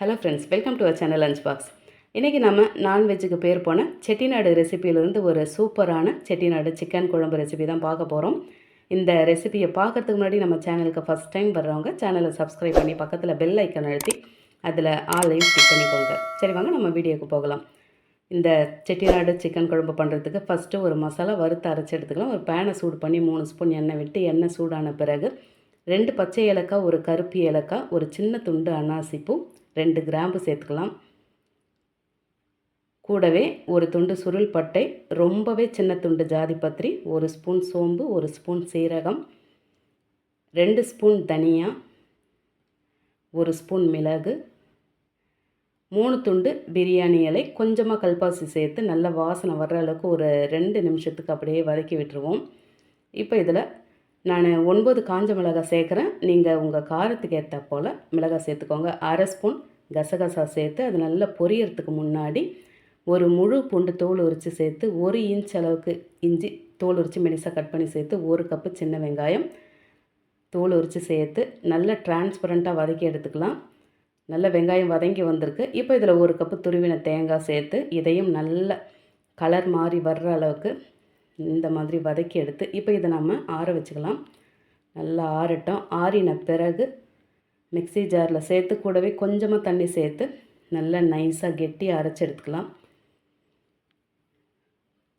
Hello friends welcome to our channel lunch box இன்றைக்கி நம்ம நான்வெஜ்ஜுக்கு பேர் போன செட்டிநாடு ரெசிபியிலிருந்து ஒரு சூப்பரான செட்டிநாடு சிக்கன் குழம்பு ரெசிபி தான் பார்க்க போகிறோம் இந்த ரெசிபியை பார்க்கறதுக்கு முன்னாடி நம்ம சேனலுக்கு ஃபஸ்ட் டைம் வர்றவங்க சேனலை சப்ஸ்கிரைப் பண்ணி பக்கத்தில் பெல் ஐக்கன் அழுத்தி அதில் ஆலையும் கிளிக் பண்ணிக்கோங்க. சரி வாங்க நம்ம வீடியோக்கு போகலாம். இந்த செட்டிநாடு சிக்கன் குழம்பு பண்ணுறதுக்கு ஃபஸ்ட்டு ஒரு மசாலா வறுத்து அரைச்சி எடுத்துக்கலாம். ஒரு பேனை சூடு பண்ணி மூணு ஸ்பூன் எண்ணெய் விட்டு எண்ணெய் சூடான பிறகு ரெண்டு பச்சை ஏலக்காய் ஒரு கருப்பு ஏலக்காய் ஒரு சின்ன துண்டு அன்னாசிப்பூ ரெண்டு கிராம்பு சேர்த்துக்கலாம். கூடவே ஒரு துண்டு சுருள் பட்டை ரொம்பவே சின்ன துண்டு ஜாதி பத்திரி ஒரு ஸ்பூன் சோம்பு ஒரு ஸ்பூன் சீரகம் ரெண்டு ஸ்பூன் தனியா ஒரு ஸ்பூன் மிளகு மூணு துண்டு பிரியாணி இலை கொஞ்சமாக கல்பாசி சேர்த்து நல்ல வாசனை வர்ற அளவுக்கு ஒரு ரெண்டு நிமிஷத்துக்கு அப்படியே வதக்கி விட்டுருவோம். இப்போ இதில் நான் ஒன்பது காஞ்ச மிளகாய் சேர்க்குறேன். நீங்கள் உங்கள் காரத்துக்கு ஏற்ற போல் மிளகாய் சேர்த்துக்கோங்க. அரை ஸ்பூன் கசகசா சேர்த்து அது நல்லா பொரியறதுக்கு முன்னாடி ஒரு முழு பூண்டு தோல் உரித்து சேர்த்து ஒரு இன்ச் அளவுக்கு இஞ்சி தோல் உரித்து மெலிசாக கட் பண்ணி சேர்த்து ஒரு கப்பு சின்ன வெங்காயம் தோல் உரித்து சேர்த்து நல்ல டிரான்ஸ்பரண்ட்டாக வதக்கி எடுத்துக்கலாம். நல்ல வெங்காயம் வதங்கி வந்திருக்கு. இப்போ இதில் ஒரு கப்பு துருவின தேங்காய் சேர்த்து இதையும் நல்ல கலர் மாறி வர்ற அளவுக்கு இந்த மாதிரி வதக்கி எடுத்து இப்போ இதை நம்ம ஆற வச்சுக்கலாம். நல்லா ஆறட்டும். ஆறின பிறகு மிக்ஸி ஜாரில் சேர்த்து கூடவே கொஞ்சமாக தண்ணி சேர்த்து நல்லா நைஸாக கெட்டி அரைச்சி எடுத்துக்கலாம்.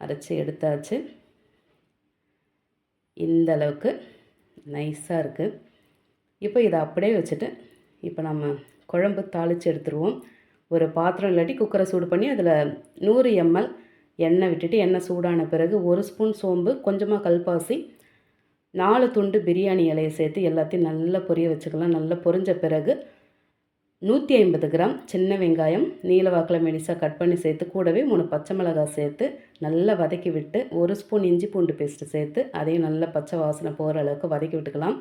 அரைச்சி எடுத்தாச்சு. இந்த அளவுக்கு நைஸாக இருக்குது இப்போ இதை அப்படியே வச்சுட்டு இப்போ நம்ம குழம்பு தாளித்து எடுத்துருவோம். ஒரு பாத்திரம் இல்லாட்டி குக்கரை சூடு பண்ணி அதில் நூறு எம்எல் எண்ணெய் விட்டுட்டு எண்ணெய் சூடான பிறகு ஒரு ஸ்பூன் சோம்பு கொஞ்சமாக கல்பாசி நாலு துண்டு பிரியாணி இலையை சேர்த்து எல்லாத்தையும் நல்லா பொரிய வச்சுக்கலாம். நல்லா பொரிஞ்ச பிறகு நூற்றி ஐம்பது கிராம் சின்ன வெங்காயம் நீல வாக்கில் மெலிசாக கட் பண்ணி சேர்த்து கூடவே மூணு பச்சை மிளகாய் சேர்த்து நல்லா வதக்கி விட்டு ஒரு ஸ்பூன் இஞ்சி பூண்டு பேஸ்ட்டு சேர்த்து அதையும் நல்லா பச்சை வாசனை போகிற அளவுக்கு வதக்கி விட்டுக்கலாம்.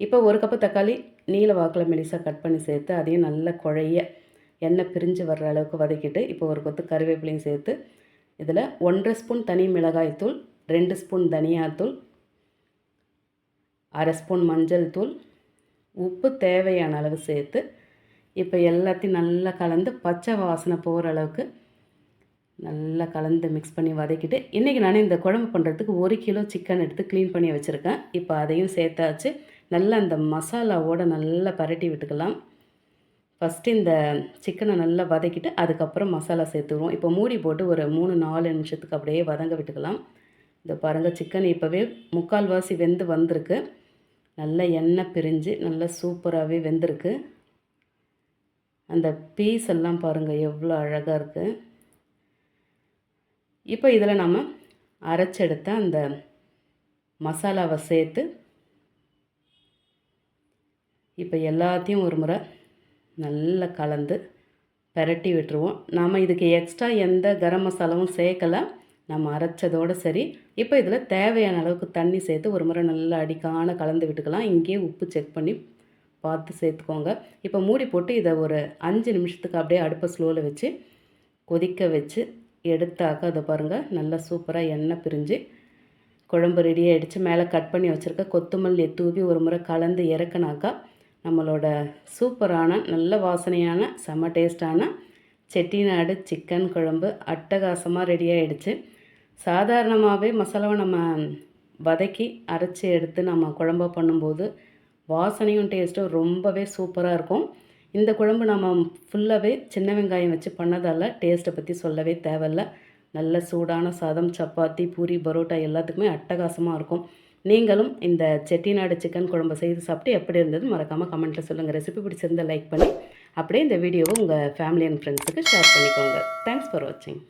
இப்போ ஒரு கப்பு தக்காளி நீல வாக்கில் மெலிசாக கட் பண்ணி சேர்த்து அதையும் நல்லா குழைய எண்ணெய் பிரிஞ்சு வர்ற அளவுக்கு வதக்கிட்டு இப்போ ஒரு கொத்து கருவேப்பிலையும் சேர்த்து இதில் ஒன்றரை ஸ்பூன் தனி மிளகாய்த்தூள் ரெண்டு ஸ்பூன் தனியாத்தூள் அரை ஸ்பூன் மஞ்சள் தூள் உப்பு தேவையான அளவு சேர்த்து இப்போ எல்லாத்தையும் நல்லா கலந்து பச்சை வாசனை போகிற அளவுக்கு நல்லா கலந்து மிக்ஸ் பண்ணி வதக்கிட்டு இன்றைக்கி நான் இந்த குழம்பு பண்ணுறதுக்கு ஒரு கிலோ சிக்கன் எடுத்து க்ளீன் பண்ணி வச்சுருக்கேன். இப்போ அதையும் சேர்த்தாச்சு. நல்லா அந்த மசாலாவோடு நல்லா பரட்டி விட்டுக்கலாம். ஃபஸ்ட்டு இந்த சிக்கனை நல்லா வதக்கிட்டு அதுக்கப்புறம் மசாலா சேர்த்துருவோம் இப்போ மூடி போட்டு ஒரு மூணு நாலு நிமிஷத்துக்கு அப்படியே வதங்க விட்டுக்கலாம். இந்த பாருங்கள் சிக்கன் இப்போவே முக்கால்வாசி வெந்து வந்திருக்கு. நல்லா எண்ணெய் பிரிஞ்சு நல்லா சூப்பராகவே வெந்திருக்கு. அந்த பீஸ் எல்லாம் பாருங்கள் எவ்வளோ அழகாக இருக்குது இப்போ இதில் நம்ம அரைச்செடுத்த அந்த மசாலாவை சேர்த்து இப்போ எல்லாத்தையும் ஒரு முறை நல்லா கலந்து பெரட்டி விட்டுருவோம். நாம் இதுக்கு எக்ஸ்ட்ரா எந்த கரம் மசாலாவும் சேர்க்கலை. நம்ம அரைச்சதோடு சரி. இப்போ இதில் தேவையான அளவுக்கு தண்ணி சேர்த்து ஒரு முறை நல்லா அடிக்கான கலந்து விட்டுக்கலாம். இங்கேயே உப்பு செக் பண்ணி பார்த்து சேர்த்துக்கோங்க. இப்போ மூடி போட்டு இதை ஒரு அஞ்சு நிமிஷத்துக்கு அப்படியே அடுப்பை ஸ்லோவில் வச்சு கொதிக்க வச்சு எடுத்தாக்க அதை பாருங்கள் நல்லா சூப்பராக எண்ணெய் பிரிஞ்சு குழம்பு ரெடி ஆகிடுச்சு மேலே கட் பண்ணி வச்சுருக்க கொத்தமல்லி தூவி ஒரு முறை கலந்து இறக்குனாக்கா நம்மளோட சூப்பரான நல்ல வாசனையான செம்ம டேஸ்டான செட்டிநாடு சிக்கன் குழம்பு அட்டகாசமாக ரெடி ஆகிடுச்சு சாதாரணமாகவே மசாலாவை நம்ம வதக்கி அரைச்சி எடுத்து நம்ம குழம்பா பண்ணும்போது வாசனையும் டேஸ்ட்டும் ரொம்பவே சூப்பராக இருக்கும். இந்த குழம்பு நம்ம ஃபுல்லாகவே சின்ன வெங்காயம் வச்சு பண்ணதால் டேஸ்ட்டை பற்றி சொல்லவே தேவையில்ல. நல்ல சூடான சாதம் சப்பாத்தி பூரி பரோட்டா எல்லாத்துக்குமே அட்டகாசமாக இருக்கும். நீங்களும் இந்த செட்டிநாடு சிக்கன் குழம்பு செய்து சாப்பிட்டு எப்படி இருந்தது மறக்காமல் கமெண்ட்டில் சொல்லுங்கள் ரெசிபி பிடிச்சிருந்தால் லைக் பண்ணி அப்படியே இந்த வீடியோவை உங்கள் ஃபேமிலி அண்ட் ஃப்ரெண்ட்ஸுக்கு ஷேர் பண்ணிக்கோங்க. தேங்க்ஸ் ஃபார் வாட்சிங்